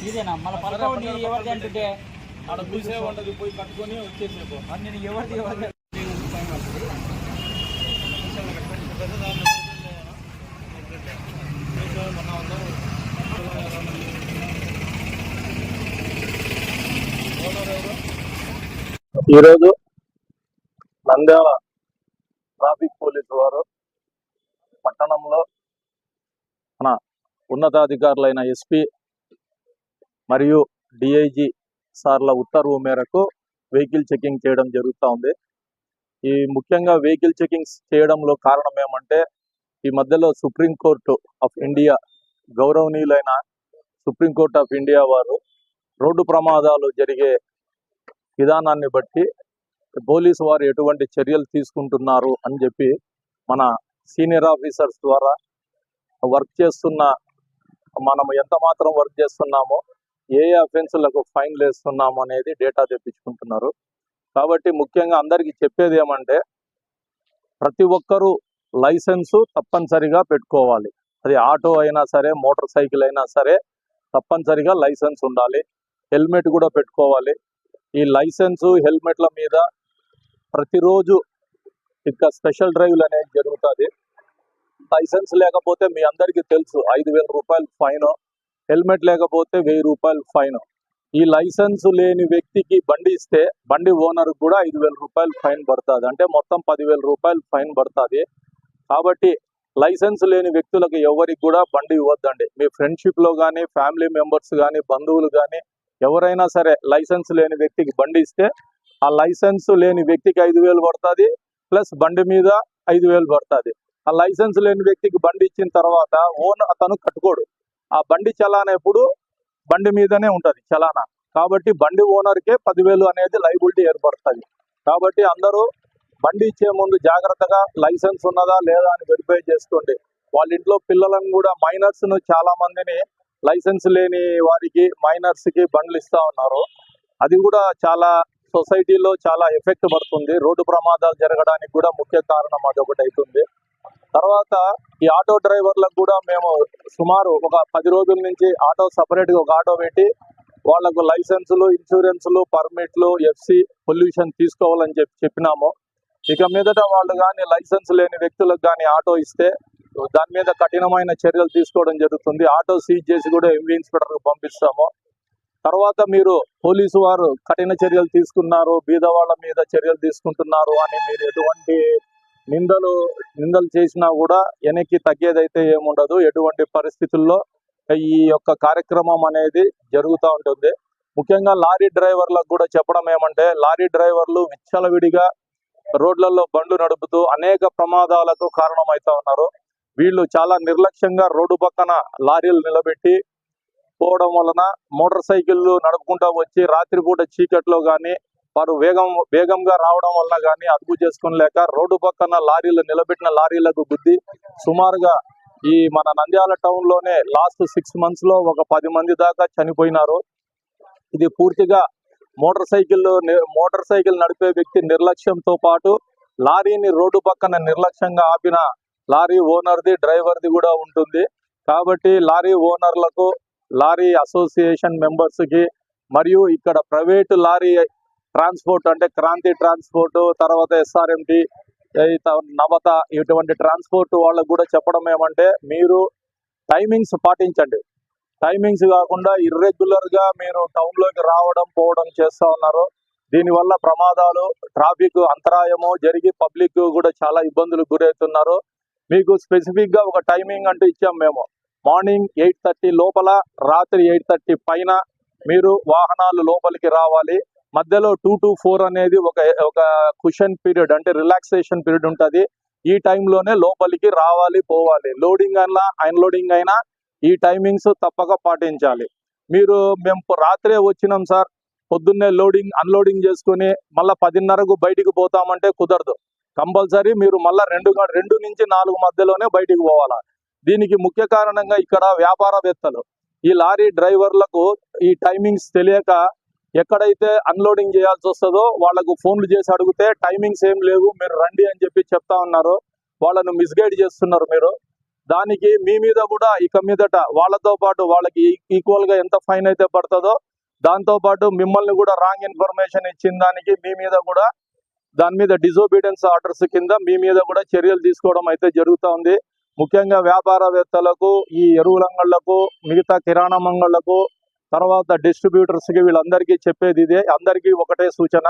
ఇదేనా? మళ్ళీ పలకవండి ఎవరిది అంటుంటే? ఆడ మీసే ఉండదు పోయి కట్టుకొని వచ్చేసేపు. నేను ఎవరిది ఎవరిది? ఈరోజు నంద్యాల ట్రాఫిక్ పోలీసు వారు పట్టణంలో మన ఉన్నతాధికారులైన ఎస్పీ మరియు డిఐజీ సార్ల ఉత్తర్వు మేరకు వెహికల్ చెకింగ్ చేయడం జరుగుతూ ఉంది. ఈ ముఖ్యంగా వెహికల్ చెకింగ్ చేయడంలో కారణం ఏమంటే ఈ మధ్యలో సుప్రీంకోర్టు ఆఫ్ ఇండియా గౌరవనీయులైన సుప్రీంకోర్టు ఆఫ్ ఇండియా వారు రోడ్డు ప్రమాదాలు జరిగే విధానాన్ని బట్టి పోలీసు వారు ఎటువంటి చర్యలు తీసుకుంటున్నారు అని చెప్పి మన సీనియర్ ఆఫీసర్స్ ద్వారా వర్క్ చేస్తున్న మనం ఎంత మాత్రం వర్క్ చేస్తున్నామో ఏ ఏ అఫెన్సులకు ఫైన్లు వేస్తున్నాము అనేది డేటా తెప్పించుకుంటున్నారు. కాబట్టి ముఖ్యంగా అందరికీ చెప్పేది ఏమంటే ప్రతి ఒక్కరూ లైసెన్సు తప్పనిసరిగా పెట్టుకోవాలి. అది ఆటో అయినా సరే మోటార్ సైకిల్ అయినా సరే తప్పనిసరిగా లైసెన్స్ ఉండాలి. హెల్మెట్ కూడా పెట్టుకోవాలి. ఈ లైసెన్సు హెల్మెట్ల మీద ప్రతిరోజు ఇంకా స్పెషల్ డ్రైవ్లు అనేది జరుగుతుంది. లైసెన్స్ లేకపోతే మీ అందరికీ తెలుసు ఐదు వేల రూపాయలు ఫైన్. హెల్మెట్ లేకపోతే వెయ్యి రూపాయలు ఫైన్. ఈ లైసెన్స్ లేని వ్యక్తికి బండి ఇస్తే బండి ఓనర్ కూడా ఐదు వేల రూపాయలు ఫైన్ పడుతుంది. అంటే మొత్తం పదివేల రూపాయలు ఫైన్ పడుతుంది. కాబట్టి లైసెన్స్ లేని వ్యక్తులకు ఎవరికి కూడా బండి ఇవ్వద్దండి. మీ ఫ్రెండ్షిప్లో కానీ ఫ్యామిలీ మెంబర్స్ కానీ బంధువులు కానీ ఎవరైనా సరే లైసెన్స్ లేని వ్యక్తికి బండి ఇస్తే ఆ లైసెన్స్ లేని వ్యక్తికి ఐదు వేలు పడుతుంది ప్లస్ బండి మీద ఐదు వేలు పడుతుంది. ఆ లైసెన్స్ లేని వ్యక్తికి బండి ఇచ్చిన తర్వాత ఓన్ అతను కట్టుకోడు. ఆ బండి చలానా ఎప్పుడు? బండి మీదనే ఉంటుంది చలానా. కాబట్టి బండి ఓనర్కే పదివేలు అనేది లైబిలిటీ ఏర్పడుతుంది. కాబట్టి అందరూ బండి ఇచ్చే ముందు జాగ్రత్తగా లైసెన్స్ ఉన్నదా లేదా అని వెరిఫై చేసుకోండి. వాళ్ళ ఇంట్లో పిల్లలను కూడా మైనర్స్ను చాలా మందిని లైసెన్స్ లేని వారికి మైనర్స్కి బండ్లు ఇస్తా ఉన్నారు. అది కూడా చాలా సొసైటీలో చాలా ఎఫెక్ట్ పడుతుంది. రోడ్డు ప్రమాదాలు జరగడానికి కూడా ముఖ్య కారణం అదొకటి అవుతుంది తర్వాత ఈ ఆటో డ్రైవర్లకు కూడా మేము సుమారు ఒక పది రోజుల నుంచి ఆటో సపరేట్గా ఒక ఆటో పెట్టి వాళ్ళకు లైసెన్సులు ఇన్సూరెన్సులు పర్మిట్లు ఎఫ్సి పొల్యూషన్ తీసుకోవాలని చెప్పి చెప్పినాము. ఇక మీదట వాళ్ళు కానీ లైసెన్స్ లేని వ్యక్తులకు కానీ ఆటో ఇస్తే దాని మీద కఠినమైన చర్యలు తీసుకోవడం జరుగుతుంది. ఆటో సీజ్ చేసి కూడా ఎంవీ ఇన్స్పెక్టర్కి పంపిస్తాము. తర్వాత మీరు పోలీసు వారు కఠిన చర్యలు తీసుకున్నారు బీదవాళ్ళ మీద చర్యలు తీసుకుంటున్నారు అని మీరు ఎటువంటి నిందలు నిందలు చేసినా కూడా వెనక్కి తగ్గేదైతే ఏముండదు. ఎటువంటి పరిస్థితుల్లో ఈ యొక్క కార్యక్రమం అనేది జరుగుతూ ఉంటుంది. ముఖ్యంగా లారీ డ్రైవర్లకు కూడా చెప్పడం ఏమంటే లారీ డ్రైవర్లు విచ్చలవిడిగా రోడ్లలో బండ్లు నడుపుతూ అనేక ప్రమాదాలకు కారణమవుతా ఉన్నారు. వీళ్ళు చాలా నిర్లక్ష్యంగా రోడ్డు పక్కన లారీలు నిలబెట్టి పోవడం వలన మోటార్ సైకిళ్ళు నడుపుకుంటా వచ్చి రాత్రిపూట చీకట్లో కానీ వారు వేగం వేగంగా రావడం వలన కానీ అదుపు చేసుకోలేక రోడ్డు పక్కన లారీలు నిలబెట్టిన లారీలకు గుద్ది సుమారుగా ఈ మన నంద్యాల టౌన్లోనే లాస్ట్ సిక్స్ మంత్స్లో ఒక పది మంది దాకా చనిపోయినారు. ఇది పూర్తిగా మోటార్ సైకిల్ మోటార్ సైకిల్ నడిపే వ్యక్తి నిర్లక్ష్యంతో పాటు లారీని రోడ్డు పక్కన నిర్లక్ష్యంగా ఆపిన లారీ ఓనర్ది డ్రైవర్ది కూడా ఉంటుంది. కాబట్టి లారీ ఓనర్లకు లారీ అసోసియేషన్ మెంబర్స్కి మరియు ఇక్కడ ప్రైవేట్ లారీ ట్రాన్స్పోర్ట్ అంటే క్రాంతి ట్రాన్స్పోర్ట్ తర్వాత ఎస్ఆర్ఎంటి నవత ఇటువంటి ట్రాన్స్పోర్ట్ వాళ్ళకు కూడా చెప్పడం ఏమంటే మీరు టైమింగ్స్ పాటించండి. టైమింగ్స్ కాకుండా ఇర్రెగ్యులర్గా మీరు టౌన్లోకి రావడం పోవడం చేస్తా ఉన్నారు. దీనివల్ల ప్రమాదాలు ట్రాఫిక్ అంతరాయము జరిగి పబ్లిక్ కూడా చాలా ఇబ్బందులకు గురవుతున్నారు. మీకు స్పెసిఫిక్గా ఒక టైమింగ్ అంటూ ఇచ్చాం మేము. మార్నింగ్ ఎయిట్ థర్టీ లోపల రాత్రి ఎయిట్ థర్టీ పైన మీరు వాహనాలు లోపలికి రావాలి. మధ్యలో టూ టు ఫోర్ అనేది ఒక ఒక కుషన్ పీరియడ్ అంటే రిలాక్సేషన్ పీరియడ్ ఉంటుంది. ఈ టైంలోనే లోపలికి రావాలి పోవాలి. లోడింగ్ అయినా అన్లోడింగ్ అయినా ఈ టైమింగ్స్ తప్పక పాటించాలి. మీరు మేము రాత్రే వచ్చినాం సార్. పొద్దున్నే లోడింగ్ అన్లోడింగ్ చేసుకుని మళ్ళీ పదిన్నరకు బయటికి పోతామంటే కుదరదు. కంపల్సరీ మీరు మళ్ళీ రెండు రెండు నుంచి నాలుగు మధ్యలోనే బయటికి పోవాలా. దీనికి ముఖ్య కారణంగా ఇక్కడ వ్యాపారవేత్తలు. ఈ లారీ డ్రైవర్లకు ఈ టైమింగ్స్ తెలియక ఎక్కడైతే అన్లోడింగ్ చేయాల్సి వస్తుందో వాళ్ళకు ఫోన్లు చేసి అడిగితే టైమింగ్స్ ఏం లేవు మీరు రండి అని చెప్పి చెప్తా ఉన్నారు. వాళ్ళను మిస్గైడ్ చేస్తున్నారు మీరు. దానికి మీ మీద కూడా ఇక మీదట వాళ్ళతో పాటు వాళ్ళకి ఈక్వల్గా ఎంత ఫైన్ అయితే పడుతుందో దాంతో పాటు మిమ్మల్ని కూడా రాంగ్ ఇన్ఫర్మేషన్ ఇచ్చిన దానికి మీ మీద కూడా దాని మీద డిజోబీడియన్స్ ఆర్డర్స్ కింద మీ మీద కూడా చర్యలు తీసుకోవడం అయితే జరుగుతూ ఉంది. ముఖ్యంగా వ్యాపారవేత్తలకు ఈ ఎరువులంగళ్ళకు మిగతా కిరాణా మంగళ్ళకు తర్వాత డిస్ట్రిబ్యూటర్స్కి వీళ్ళందరికీ చెప్పేది ఇదే. అందరికీ ఒకటే సూచన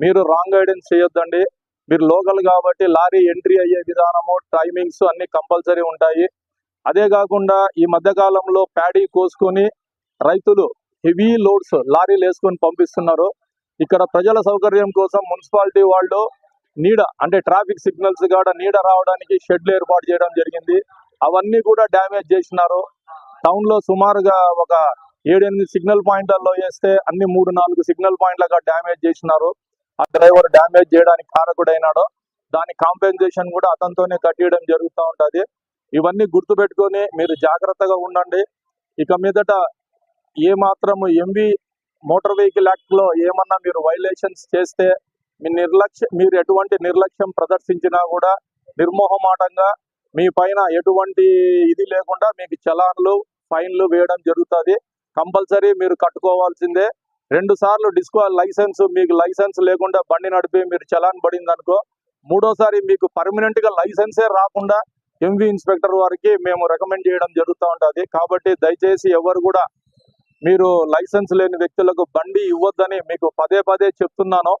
మీరు రాంగ్ గైడెన్స్ చేయొద్దండి. మీరు లోకల్ కాబట్టి లారీ ఎంట్రీ అయ్యే విధానము టైమింగ్స్ అన్ని కంపల్సరీ ఉంటాయి. అదే కాకుండా ఈ మధ్య కాలంలో ప్యాడీ కోసుకొని రైతులు హెవీ లోడ్స్ లారీలు వేసుకొని పంపిస్తున్నారు. ఇక్కడ ప్రజల సౌకర్యం కోసం మున్సిపాలిటీ వాళ్ళు నీడ అంటే ట్రాఫిక్ సిగ్నల్స్ కూడా నీడ రావడానికి షెడ్లు ఏర్పాటు చేయడం జరిగింది. అవన్నీ కూడా డ్యామేజ్ చేసినారు. టౌన్లో సుమారుగా ఒక ఏడెనిమిది సిగ్నల్ పాయింట్లలో వేస్తే అన్ని మూడు నాలుగు సిగ్నల్ పాయింట్లుగా డ్యామేజ్ చేసినారు. ఆ డ్రైవర్ డ్యామేజ్ చేయడానికి కారకుడైనాడు. దాని కాంపెన్సేషన్ కూడా అతనితోనే కట్టియడం జరుగుతూ ఉంటుంది. ఇవన్నీ గుర్తుపెట్టుకొని మీరు జాగ్రత్తగా ఉండండి. ఇక మీదట ఏ మాత్రము ఎంవి మోటార్ వెహికల్ యాక్ట్లో ఏమన్నా మీరు వైలేషన్స్ చేస్తే మీ నిర్లక్ష్య మీరు ఎటువంటి నిర్లక్ష్యం ప్రదర్శించినా కూడా నిర్మోహమాటంగా మీ పైన ఎటువంటి ఇది లేకుండా మీకు చలాన్లు ఫైన్లు వేయడం జరుగుతుంది. కంపల్సరీ మీరు కట్టుకోవాల్సిందే. రెండు సార్లు డిస్కో లైసెన్స్ మీకు లైసెన్స్ లేకుండా బండి నడిపి మీరు చలాన్ పడింది అనుకో మూడోసారి మీకు పర్మనెంట్గా లైసెన్సే రాకుండా ఎంవి ఇన్స్పెక్టర్ వారికి మేము రికమెండ్ చేయడం జరుగుతూ ఉంటుంది. కాబట్టి దయచేసి ఎవరు కూడా మీరు లైసెన్స్ లేని వ్యక్తులకు బండి ఇవ్వద్దని మీకు పదే పదే చెప్తున్నాను.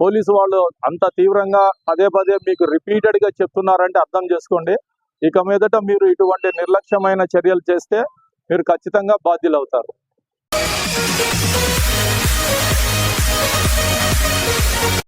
పోలీసు వాళ్ళు అంత తీవ్రంగా పదే పదే మీకు రిపీటెడ్గా చెప్తున్నారంటే అర్థం చేసుకోండి. ఇక మీదట మీరు ఇటువంటి నిర్లక్ష్యమైన చర్యలు చేస్తే మీరు ఖచ్చితంగా బాధ్యులవుతారు.